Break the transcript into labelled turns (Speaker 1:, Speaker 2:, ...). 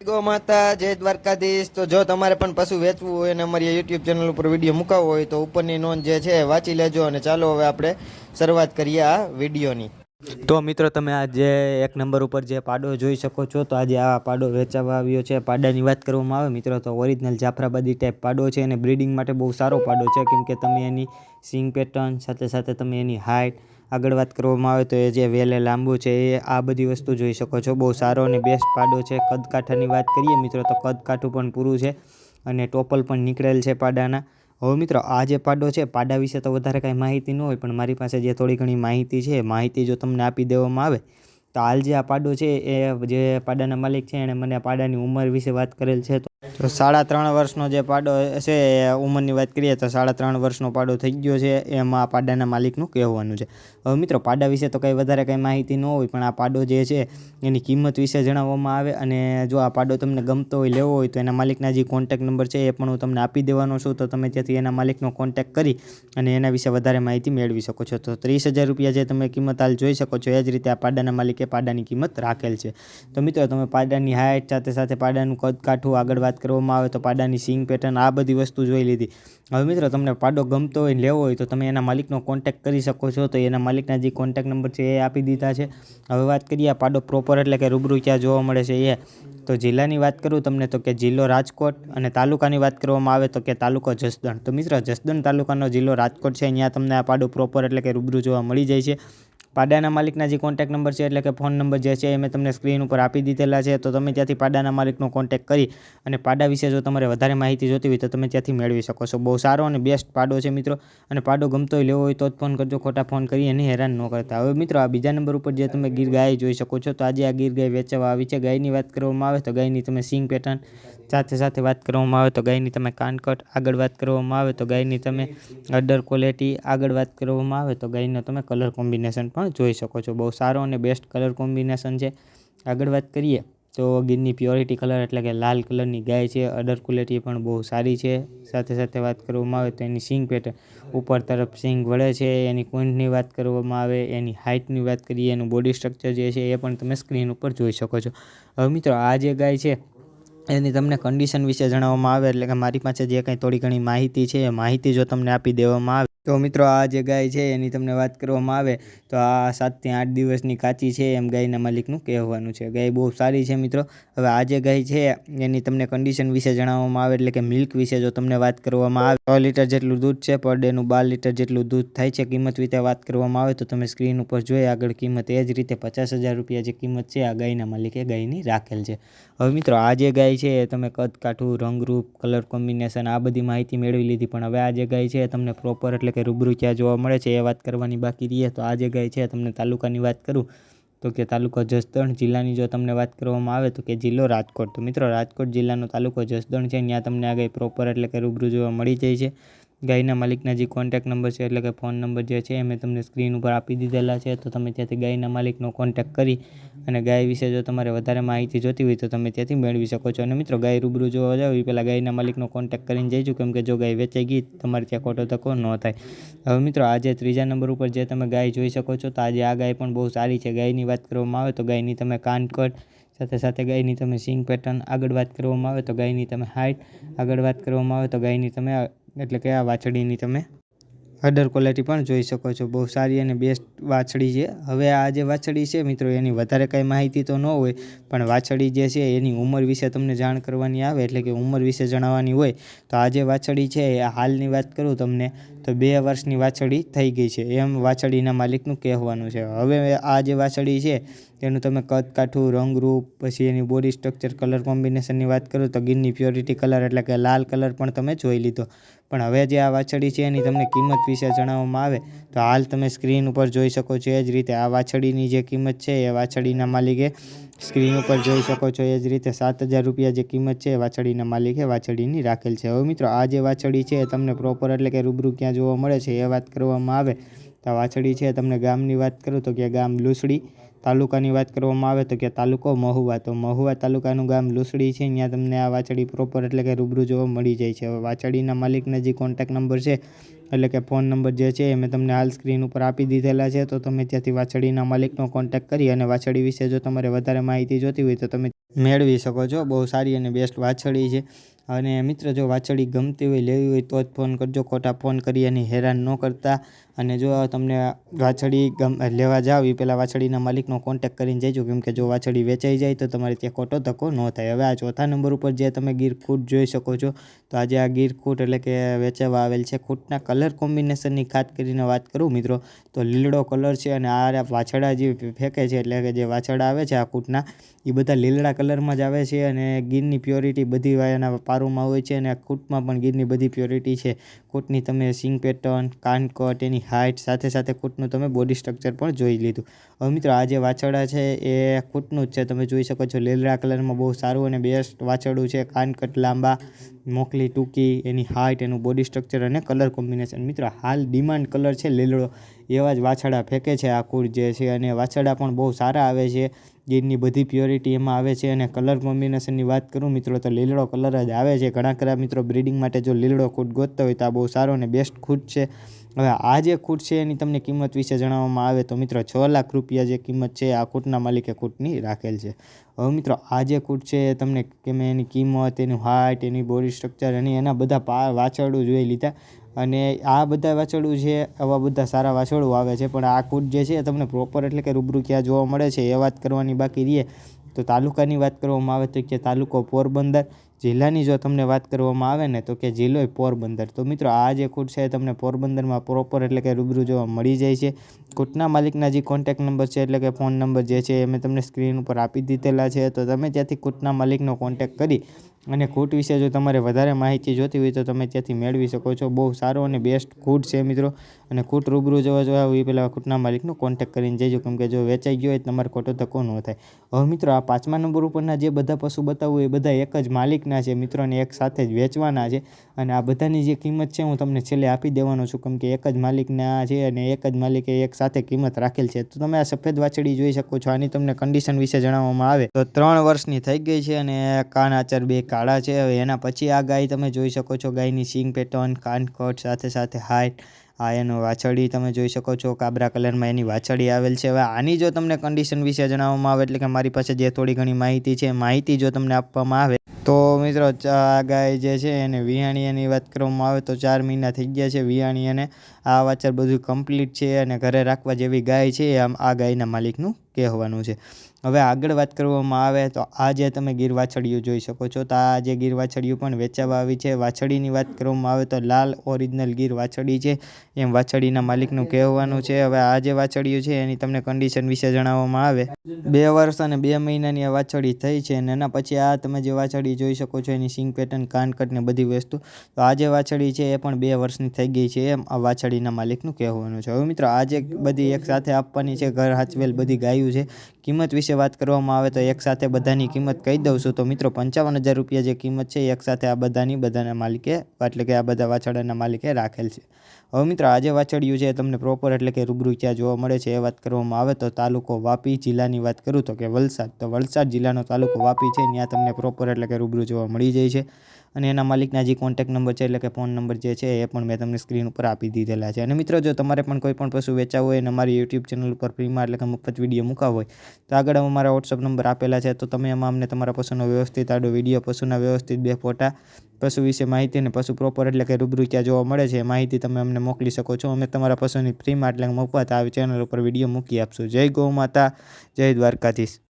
Speaker 1: Go માતા, જય દ્વારકાધીશ. તો જો તમારે પણ પશુ વેચવું હોય અને અમારી યુટ્યુબ ચેનલ ઉપર વીડિયો મુકાવવો હોય તો ઉપરની નોંધ જે છે વાંચી લેજો અને ચાલો હવે આપણે શરૂઆત કરીએ આ વિડીયોની
Speaker 2: તો મિત્રો, તમે આ જે એક નંબર ઉપર જે પાડો જોઈ શકો છો, તો આજે આ પાડો વેચાવા આવ્યો છે. પાડાની વાત કરવામાં આવે મિત્રો, તો ઓરિજિનલ જાફરાબાદી ટાઈપ પાડો છે અને બ્રીડિંગ માટે બહુ સારો પાડો છે. કેમ કે તમે એની સિંગ પેટર્ન સાથે સાથે તમે એની હાઇટ આગળ વાત કરવામાં આવે તો એ જે વેલે લાંબુ છે, એ આ બધી વસ્તુ જોઈ શકો છો. બહુ સારો અને બેસ્ટ પાડો છે. કદકાઠાની વાત કરીએ, મિત્રો, તો કદકાઠું પણ પૂરું છે અને ટોપલ પણ નીકળેલ છે પાડાના. હવે મિત્રો, આ જે પાડો છે, પાડા વિશે તો વધારે કાંઈ માહિતી ન હોય, પણ મારી પાસે જે થોડી ઘણી માહિતી છે માહિતી જો તમને આપી દેવામાં આવે તો હાલ જે આ પાડો છે એ જે પાડાના માલિક છે, એણે મને પાડાની ઉંમર વિશે વાત કરેલ છે. તો સાડા ત્રણ વર્ષનો જે પાડો છે, એ ઉંમરની વાત કરીએ તો સાડા ત્રણ વર્ષનો પાડો થઈ ગયો છે, એમાં આ પાડાના માલિકનું કહેવાનું છે. હવે મિત્રો, પાડા વિશે તો કંઈ વધારે કંઈ માહિતી ન હોય, પણ આ પાડો જે છે, એની કિંમત વિશે જણાવવામાં આવે અને જો આ પાડો તમને ગમતો હોય, લેવો હોય, તો એના માલિકના જે કોન્ટેક નંબર છે, એ પણ હું તમને આપી દેવાનો છું. તો તમે ત્યાંથી એના માલિકનો કોન્ટેક કરી અને એના વિશે વધારે માહિતી મેળવી શકો છો. તો ત્રીસ હજાર રૂપિયા જે તમે કિંમત હાલ જોઈ શકો છો, એ જ રીતે આ પાડાના માલિકે પાડાની કિંમત રાખેલ છે. તો મિત્રો, તમે પાડાની હાઇટ સાથે સાથે પાડાનું કદ કાઠું આગળ વાત કરવામાં આવે તો પાડાની સિંગ પેટર્ન આ બધી વસ્તુ જોઈ લીધી. હવે મિત્રો, તમને પાડો ગમતો હોય લેવો હોય તો તમે એના માલિકનો કોન્ટેક કરી શકો છો. તો એના માલિકના જે કોન્ટેક નંબર છે એ આપી દીધા છે. હવે વાત કરીએ પાડો પ્રોપર એટલે કે રૂબરૂ ક્યાં જોવા મળે છે એ. તો જિલ્લાની વાત કરું તમને તો કે જિલ્લો રાજકોટ અને તાલુકાની વાત કરવામાં આવે તો કે તાલુકો જસદણ. તો મિત્રો, જસદણ તાલુકાનો જિલ્લો રાજકોટ છે. અહીંયા તમને આ પાડો પ્રોપર એટલે કે રૂબરૂ જોવા મળી જાય છે. પાડાના માલિકના જે કોન્ટેક નંબર છે, એટલે કે ફોન નંબર જે છે, એ મેં તમને સ્ક્રીન ઉપર આપી દીધેલા છે. તો તમે ત્યાંથી પાડાના માલિકનો કોન્ટેક કરી અને પાડા વિશે જો તમારે વધારે માહિતી જોતી હોય તો તમે ત્યાંથી મેળવી શકો છો. બહુ સારો અને બેસ્ટ પાડો છે મિત્રો. અને પાડો ગમતો હોય લેવો હોય તો જ ફોન કરજો. ખોટા ફોન કરી એને હેરાન ન કરતા. હવે મિત્રો, આ બીજા નંબર ઉપર જે તમે ગીર ગાય જોઈ શકો છો, તો આજે આ ગીર ગાય વેચવા આવી છે. ગાયની વાત કરવામાં આવે તો ગાયની તમે સિંગ પેટર્ન સાથે સાથે વાત કરવામાં આવે તો ગાયની તમે કાનકટ આગળ વાત કરવામાં આવે તો ગાયની તમે અડર ક્વોલિટી આગળ વાત કરવામાં આવે તો ગાયનો તમે કલર કોમ્બિનેશન પણ જોઈ શકો છો. બહુ સારો અને બેસ્ટ કલર કોમ્બિનેશન છે. આગળ વાત કરીએ તો ગીરની પ્યોરિટી કલર એટલે કે લાલ કલરની ગાય છે. અડર ક્વોલિટી પણ બહુ સારી છે. સાથે સાથે વાત કરવામાં આવે તો એની સિંગ પેટર્ન ઉપર તરફ સિંગ વળે છે. એની કુંડની વાત કરવામાં આવે, એની હાઇટની વાત કરીએ, એનું બોડી સ્ટ્રક્ચર જે છે એ પણ તમે સ્ક્રીન ઉપર જોઈ શકો છો. હવે મિત્રો આ જે ગાય છે એની તમને કન્ડિશન વિશે જણાવવામાં આવે, એટલે કે મારી પાસે જે કંઈ થોડી ઘણી માહિતી છે, એ માહિતી જો તમને આપી દેવામાં આવે તો મિત્રો આ જે ગાય છે એની તમને વાત કરવામાં આવે, તો આ સાતથી આઠ દિવસની કાચી છે એમ ગાયના માલિકનું કહેવાનું છે. ગાય બહુ સારી છે મિત્રો. હવે આ જે ગાય છે એની તમને કન્ડિશન વિશે જણાવવામાં આવે એટલે કે મિલ્ક વિશે જો તમને વાત કરવામાં આવે, છ લીટર જેટલું દૂધ છે પર ડેનું બાર લીટર જેટલું દૂધ થાય છે કિંમત વિશે વાત કરવામાં આવે તો તમે સ્ક્રીન ઉપર જોઈ આગળ કિંમત એ જ રીતે પચાસ હજાર રૂપિયા જે કિંમત છે આ ગાયના માલિકે ગાયની રાખેલ છે. હવે મિત્રો આ જે ગાય છે એ તમે કદ કાઠું, રંગરૂપ કલર કોમ્બિનેશન આ બધી માહિતી મેળવી લીધી પણ હવે આ જે ગાય છે તમને પ્રોપર એટલે કે રૂબરૂ ક્યાં જોવા મળે છે, એ વાત કરવાની બાકી રહીએ તો આ જગ્યાએ છે, તમને તાલુકાની વાત કરું, તો કે તાલુકો જસદણ જિલ્લાની જો તમને વાત કરવામાં આવે તો કે જિલ્લો રાજકોટ. તો મિત્રો, રાજકોટ જિલ્લાનો તાલુકો જસદણ છે ત્યાં તમને આ ગાય પ્રોપર એટલે કે રૂબરૂ જોવા મળી જાય છે. ગાયના માલિકના જે કોન્ટેક નંબર છે, એટલે કે ફોન નંબર જે છે, એ મેં તમને સ્ક્રીન ઉપર આપી દીધેલા છે. તો તમે ત્યાંથી ગાયના માલિકનો કોન્ટેક કરી અને ગાય વિશે જો તમારે વધારે માહિતી જોતી હોય તો તમે ત્યાંથી મેળવી શકો છો. અને મિત્રો, ગાય રૂબરૂ જોવા જાવ એ પહેલાં ગાયના માલિકનો કોન્ટેક કરીને જઈશું કેમ કે જો ગાય વેચાઈ ગઈ, તમારે ત્યાં ખોટો ધક્કો ન થાય. હવે મિત્રો આજે ત્રીજા નંબર ઉપર જે તમે ગાય જોઈ શકો છો, તો આજે આ ગાય પણ બહુ સારી છે. ગાયની વાત કરવામાં આવે તો ગાયની તમે કાનકટ, સાથે સાથે ગાયની તમે સિંગ પેટર્ન આગળ વાત કરવામાં આવે તો ગાયની તમે હાઇટ આગળ વાત કરવામાં આવે તો ગાયની તમે એટલે કે આ વાછડીની તમે અડર ક્વોલિટી પણ જોઈ શકો છો. બહુ સારી અને બેસ્ટ વાછડી છે. હવે આ જે વાછડી છે મિત્રો, એની વધારે કાંઈ માહિતી તો ન હોય, પણ વાછડી જે છે એની ઉંમર વિશે તમને જાણ કરવાની આવે, એટલે કે ઉંમર વિશે જણાવવાની હોય, તો આ જે વાછડી છે, એ હાલની વાત કરું તમને તો બે વર્ષની વાછડી થઈ ગઈ છે. એમ વાછડીના માલિકનું કહેવાનું છે. હવે આ જે વાછડી છે, તેનું તમે કદ કાઠું રંગરૂપ પછી એની બોડી સ્ટ્રક્ચર કલર કોમ્બિનેશનની વાત કરું તો ગીરની પ્યોરિટી કલર એટલે કે લાલ કલર પણ તમે જોઈ લીધો. પણ હવે જે આ વાછડી છે, એની તમને કિંમત વિશે જણાવવામાં આવે તો હાલ તમે સ્ક્રીન ઉપર જોઈ શકો છો એ જ રીતે આ વાછડીની જે કિંમત છે, એ વાછડીના માલિકે સ્ક્રીન ઉપર જોઈ શકો છો, એ જ રીતે સાત હજાર રૂપિયા જે કિંમત છે વાછડીના માલિકે વાછડીની રાખેલ છે. હવે મિત્રો, આ જે વાછડી છે તમને પ્રોપર એટલે કે રૂબરૂ ક્યાં જોવા મળે છે એ વાત કરવામાં આવે. તો વાછડી છે તમને ગામની વાત કરું તો કે ગામ લુસડી. તાલુકાની વાત કરવામાં આવે તો કે તાલુકો મહુવા. તો મહુવા તાલુકાનું ગામ લુસડી છે. ત્યાં તમને આ વાછડી પ્રોપર એટલે કે રૂબરૂ જોવા મળી જાય છે. હવે વાછડીના માલિકના જે કોન્ટેક નંબર છે. એટલે કે ફોન નંબર જે છે એ મેં તમને હાલ સ્ક્રીન ઉપર આપી દીધેલા છે. તો તમે ત્યાંથી વાછડીના માલિકનો કોન્ટેક કરી અને વાછડી વિશે જો તમારે વધારે માહિતી જોતી હોય તો તમે મેળવી શકો છો. બહુ સારી અને બેસ્ટ વાછડી છે. અને મિત્ર જો વાછડી ગમતી હોય, લેવી હોય તો જ ફોન કરજો. ખોટા ફોન કરી અને હેરાન ન કરતા. અને જો તમને વાછડી ગમ, લેવા જાવ એ પહેલાં વાછડીના માલિકનો કોન્ટેક કરીને જઈજો કેમકે જો વાછડી વેચાઈ જાય, તો તમારે ત્યાં ખોટો ધક્કો ન થાય. હવે આ ચોથા નંબર ઉપર જે તમે ગીર ખૂટ જોઈ શકો છો, તો આજે આ ગીર ખૂટ એટલે કે વેચાવા આવેલ છે ખૂટના કલર કોમ્બિનેશનની ખાસ કરીને વાત કરું મિત્રો, તો લીલડો કલર છે અને આ વાછડા જે ફેંકે છે એટલે કે જે વાછડા આવે છે આ ખૂટના એ બધા લીલડા કલરમાં જ આવે છે અને ગીરની પ્યોરિટી બધી એના પારુમાં હોય છે અને કોટમાં પણ ગીરની બધી પ્યોરિટી છે. કોટની તમે સિંગ પેટર્ન કાનકટ એની હાઇટ, સાથે સાથે કોટનું તમે બોડી સ્ટ્રક્ચર પણ જોઈ લીધું. હવે મિત્રો, આ જે વાછરડા છે એ કોટનું જ છે. તમે જોઈ શકો છો લીલા કલરમાં બહુ સારું અને બેસ્ટ વાછરડું છે. કાનકટ લાંબા મોકલી ટૂંકી, એની હાઇટ, એનું બોડી સ્ટ્રક્ચર અને કલર કોમ્બિનેશન. મિત્રો, હાલ ડિમાન્ડ કલર છે લીલડો. એવા જ વાછરડા ફેંકે છે આ કુળ જે છે અને વાછરડા પણ બહુ સારા આવે છે. ગીરની બધી પ્યોરિટી એમાં આવે છે અને કલર કોમ્બિનેશનની વાત કરું મિત્રો તો લીલડો કલર જ આવે છે. ઘણા ખરા મિત્રો બ્રિડિંગ માટે જો લીલડો ખૂટ ગોતતા હોય તો આ બહુ સારો અને બેસ્ટ ખૂટ છે. હવે આ જે ખૂટ છે એની તમને કિંમત વિશે જણાવવામાં આવે તો મિત્રો છ લાખ રૂપિયા જે કિંમત છે આ ખૂટના માલિકે ખૂટની રાખેલ છે. હવે મિત્રો આ જે ખૂટ છે એ તમને કે મેં એની કિંમત, એનું હાઇટ એની બોડી સ્ટ્રક્ચર અને એના બધા પા વાછરડું જોઈ લીધા. અને આ બધા વાછરડું છે, આવા બધા સારા વાછરડું આવે છે, પણ આ કૂટ જે છે તમને પ્રોપર એટલે કે રૂબરૂ ક્યાં જોવા મળે છે એ વાત કરવાની બાકી રહીએ તો તાલુકાની વાત કરવામાં આવે તો કે તાલુકો પોરબંદર, જિલ્લાની જો તમને વાત કરવામાં આવે ને તો કે જિલ્લો પોરબંદર. તો મિત્રો આ જે કૂટ છે એ તમને પોરબંદરમાં પ્રોપર એટલે કે રૂબરૂ જોવા મળી જાય છે. કૂટના માલિકના જે કોન્ટેક નંબર છે એટલે કે ફોન નંબર જે છે એ મેં તમને સ્ક્રીન ઉપર આપી દીધેલા છે. તો તમે ત્યાંથી કૂટના માલિકનો કોન્ટેક કરી અને કૂટ વિશે જો તમારે વધારે માહિતી જોતી હોય તો તમે ત્યાંથી મેળવી શકો છો. બહુ સારો અને બેસ્ટ કૂટ છે મિત્રો. અને કૂટ રૂબરૂ જોવા જોવા હોય એ પહેલાં કૂટના માલિકનો કોન્ટેક કરીને જજો. કેમ કે જો વેચાઈ ગયો હોય તમારે ખોટો ધક્કો ન થાય. હવે મિત્રો, આ પાંચમા નંબર ઉપરના જે બધા પશુ બતાવું એ બધા એક જ માલિકના છે મિત્રોને એક સાથે જ વેચવાના છે. અને આ બધાની જે કિંમત છે હું તમને છેલ્લે આપી દેવાનો છું. કેમ કે એક જ માલિકના છે અને એક જ માલિકે એક સાથે કિંમત રાખેલ છે. તો તમે આ સફેદ વાછડી જોઈ શકો છો. આની તમને કન્ડિશન વિશે જણાવવામાં આવે. તો ત્રણ વર્ષની થઈ ગઈ છે અને કાન આચર બે કાળા છે. હવે એના પછી આ ગાય તમે જોઈ શકો છો. ગાયની સિંગ પેટર્ન કાનકોટ સાથે સાથે હાઇટ આ એનો વાછડી તમે જોઈ શકો છો. કાબરા કલરમાં એની વાછડી આવેલ છે. હવે આની જો તમને કન્ડિશન વિશે જણાવવામાં આવે એટલે કે મારી પાસે જે થોડી ઘણી માહિતી છે માહિતી જો તમને આપવામાં આવે, તો મિત્રો આ ગાય જે છે એને વિહાણીયાની વાત કરવામાં આવે તો ચાર મહિના થઈ ગયા છે. વિહાણી અને આ વાચર બધું કમ્પ્લીટ છે અને ઘરે રાખવા જેવી ગાય છે. આમ આ ગાયના માલિકનું કહેવાનું છે. હવે આગળ વાત કરવામાં આવે તો આ જે તમે ગીર વાછડિયું જોઈ શકો છો, તો આ જે ગીર વાછડિયું પણ વેચાવા આવી છે. વાછડીની વાત કરવામાં આવે તો લાલ ઓરિજિનલ ગીર વાછડી છે. એમ વાછડીના માલિકનું કહેવાનું છે. હવે આ જે વાછડિયું છે એની તમને કન્ડિશન વિશે જણાવવામાં આવે. બે વર્ષ અને બે મહિનાની આ વાછડી થઈ છે અને એના પછી આ તમે જે વાછડી જોઈ શકો છો, એની સિંગ પેટર્ન કાનકટ ને બધી વસ્તુ. તો આ જે વાછડી છે એ પણ બે વર્ષની થઈ ગઈ છે એમ આ વાછડીના માલિકનું કહેવાનું છે. હવે મિત્રો આજે બધી એક સાથે આપવાની છે, ઘર હાચવેલ બધી ગાયું છે. કિંમત વિશે વાત કરવામાં આવે તો એકસાથે બધાની કિંમત કહી દઉં છું. તો મિત્રો, પંચાવન હજાર રૂપિયા જે કિંમત છે એકસાથે આ બધાની બધાના માલિકે, એટલે કે આ બધા વાછરડાના માલિકે રાખેલ છે. હવે મિત્રો આજે વાછડિયું છે તમને પ્રોપર એટલે કે રૂબરૂ ક્યાં જોવા મળે છે, એ વાત કરવામાં આવે તો તાલુકો વાપી જિલ્લાની વાત કરું તો કે વલસાડ. તો વલસાડ જિલ્લાનો તાલુકો વાપી છે ત્યાં તમને પ્રોપર એટલે કે રૂબરૂ જોવા મળી જાય છે. અને એના માલિકના જે કોન્ટેક્ટ નંબર છે, એટલે કે ફોન નંબર જે છે, એ પણ મેં તમને સ્ક્રીન ઉપર આપી દીધેલા છે. અને મિત્રો, જો તમારે પણ કોઈ પણ પશુ વેચાવું હોય અને અમારી યુટ્યુબ ચેનલ ઉપર ફ્રીમાં એટલે કે મફત વીડિયો મૂકાવ હોય તો આગળ અમારા વોટ્સઅપ નંબર આપેલા છે, તો તમે એમાં અમને તમારા પશુનો વ્યવસ્થિત આડો વીડિયો પશુના વ્યવસ્થિત બે ફોટા, પશુ વિશે માહિતી અને પશુ પ્રોપર એટલે કે રૂબરૂ ક્યાં જોવા મળે છે, એ માહિતી તમે અમને મોકલી શકો છો. અમે તમારા પશુની ફ્રીમાં એટલે મફત આવી ચેનલ ઉપર વીડિયો મૂકી આપશું. જય ગૌ માતા, જય દ્વારકાધીશ.